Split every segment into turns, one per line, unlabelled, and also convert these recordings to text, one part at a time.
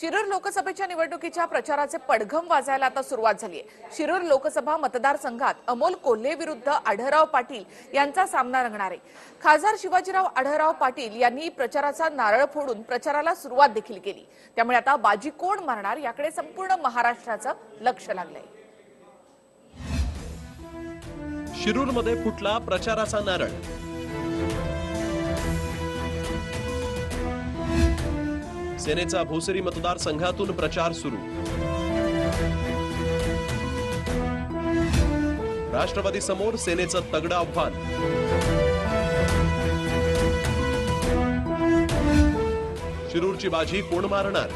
शिरूर लोकसभेच्या निवडणुकीच्या प्रचाराचे पडघम वाजायला आता सुरुवात झाली आहे. शिरूर लोकसभा मतदारसंघात अमोल कोल्हे विरुद्ध आढळराव पाटील यांचा सामना रंगणार आहे. खासदार शिवाजीराव आढळराव पाटील यांनी प्रचाराचा नारळ फोडून प्रचाराला सुरुवात देखील केली. त्यामुळे आता बाजी कोण मारणार याकडे संपूर्ण महाराष्ट्राचं लक्ष लागलंय.
शिरूरमध्ये फुटला प्रचाराचा नारळ. सेनेचा भोसरी मतदारसंघातून प्रचार सुरू. राष्ट्रवादी समोर सेनेचं तगडं आव्हान. शिरूरची बाजी कोण मारणार?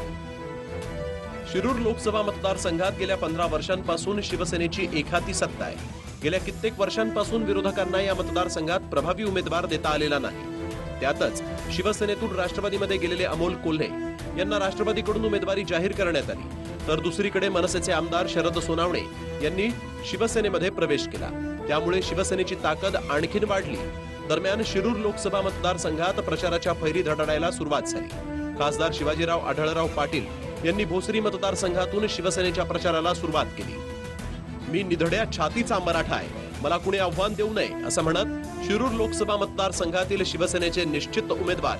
शिरूर लोकसभा मतदारसंघात गेल्या पंधरा वर्षांपासून शिवसेनेची एखाती सत्ता आहे. गेल्या कित्येक वर्षांपासून विरोधकांना या मतदारसंघात प्रभावी उमेदवार देता आलेला नाही. त्यातच शिवसेनेतून राष्ट्रवादीमध्ये गेलेले अमोल कोल्हे यांना राष्ट्रवादीकडून उमेदवारी जाहीर करण्यात आली. तर दुसरीकडे मनसेचे आमदार शरद सोनावणे यांनी शिवसेनेमध्ये प्रवेश केला. त्यामुळे शिवसेनेची ताकद आणखीन वाढली. दरम्यान शिरूर लोकसभा मतदारसंघात प्रचाराच्या फैरी धडाडायला सुरुवात झाली. खासदार शिवाजीराव आढळराव पाटील यांनी भोसरी मतदारसंघातून शिवसेनेच्या प्रचाराला सुरुवात केली. मी निधड्या छातीचा मराठा आहे. मला कुणी आव्हान देऊ नये असं म्हणत शिरूर लोकसभा मतदारसंघातील शिवसेनेचे निश्चित उमेदवार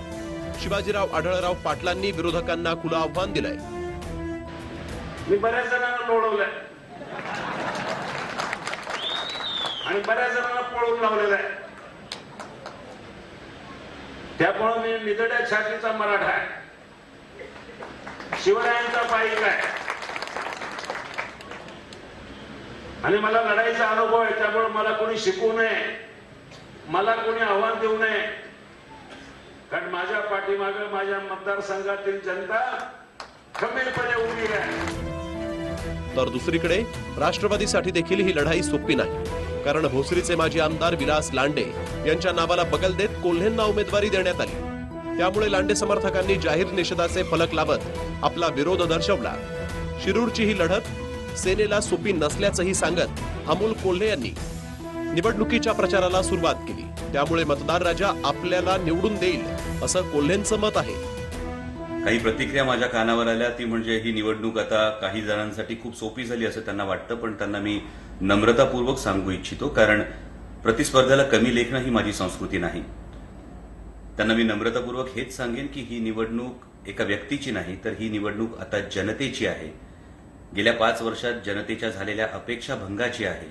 शिवाजीराव आढळराव पाटलांनी विरोधकांना खुलं आव्हान दिलंय.
मी बऱ्याच जणांना लोळवलंय आणि बऱ्याच जणांना पळून लावलेलं आहे. त्यामुळं मी निदड्या छातीचा मराठा आहे. शिवरायांचा पाईक आहे. आणि मला लढाईचा अनुभव आहे त्यामुळे मला कोणी शिकवू नये. मला कोणी आव्हान देऊ नये. कारण माझ्या पाठीमाग माझ्या मतदारसंघातील जनता खंबीरपणे उभी आहे.
तर दुसरीकडे राष्ट्रवादीसाठी देखील ही लढाई सोपी नाही. कारण भोसरीचे माजी आमदार विलास लांडे यांच्या नावाला बगल देत कोल्हेंना उमेदवारी देण्यात आली. त्यामुळे लांडे समर्थकांनी जाहीर निषेधाचे फलक लावत आपला विरोध दर्शवला. शिरूरची ही लढत सेनेला सोपी नसल्याचंही सांगत अमोल कोल्हे यांनी निवडणुकीच्या प्रचाराला सुरुवात केली. त्यामुळे मतदार राजा आपल्याला निवडून देईल असं कोल्हेंचं मत आहे.
काही प्रतिक्रिया माझ्या कानावर आल्या. ती म्हणजे ही निवडणूक आता काही जणांसाठी खूप सोपी झाली असं त्यांना वाटतं पण त्यांना मी नम्रतापूर्वक सांगू इच्छितो कारण प्रतिस्पर्ध्याला कमी लेखणं ही माझी संस्कृती नाही. त्यांना मी नम्रतापूर्वक हेच सांगेन की ही निवडणूक एका व्यक्तीची नाही तर ही निवडणूक आता जनतेची आहे. गेल्या पाच वर्षात जनतेच्या झालेल्या अपेक्षा भंगाची आहे.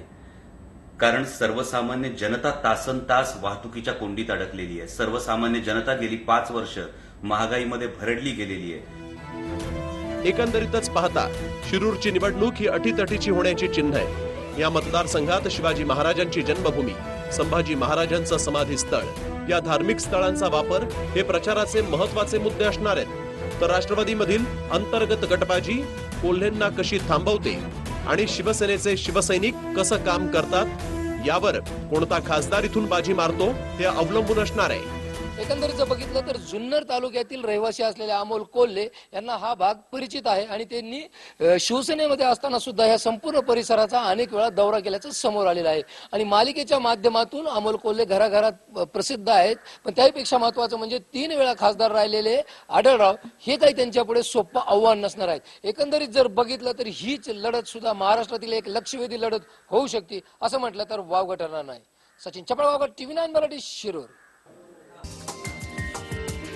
कारण सर्वसामान्य जनता तासन तास वाहतुकीच्या कोंडीत अडकलेली आहे. सर्वसामान्य जनता गेली पाच वर्ष महागाईमध्ये भरडली गेलेली आहे.
एकंदरीतच पाहता शिरूरची निवडणूक ही अटीतटीची होण्याची चिन्ह आहे. या मतदारसंघात शिवाजी महाराजांची जन्मभूमी संभाजी महाराजांचं समाधी स्थळ या धार्मिक स्थळांचा वापर हे प्रचाराचे महत्त्वाचे मुद्दे असणार आहेत. तर राष्ट्रवादीमधील अंतर्गत गटबाजी कोल्हेंना कशी थांबवते आणि शिवसेनेचे शिवसैनिक कसं काम करतात यावर कोणता खासदार इथून बाजी मारतो ते अवलंबून असणार आहे.
एकंदरीत जर बघितलं तर जुन्नर तालुक्यातील रहिवासी असलेले अमोल कोल्हे यांना हा भाग परिचित आहे आणि त्यांनी अ, शिवसेनेमध्ये असताना सुद्धा या संपूर्ण परिसराचा अनेक वेळा दौरा केल्याचं समोर आलेलं आहे. आणि मालिकेच्या माध्यमातून अमोल कोल्हे घराघरात अ, प्रसिद्ध आहेत. पण त्यापेक्षा महत्वाचं म्हणजे तीन वेळा खासदार राहिलेले आढळराव हे काही त्यांच्यापुढे सोपं आव्हान नसणार आहेत. एकंदरीत जर बघितलं तर हीच लढत सुद्धा महाराष्ट्रातील एक लक्षवेधी लढत होऊ शकते असं म्हटलं तर वावगं ठरणार नाही. Sachin Chapalgaonkar TV nine Marathi Shirur.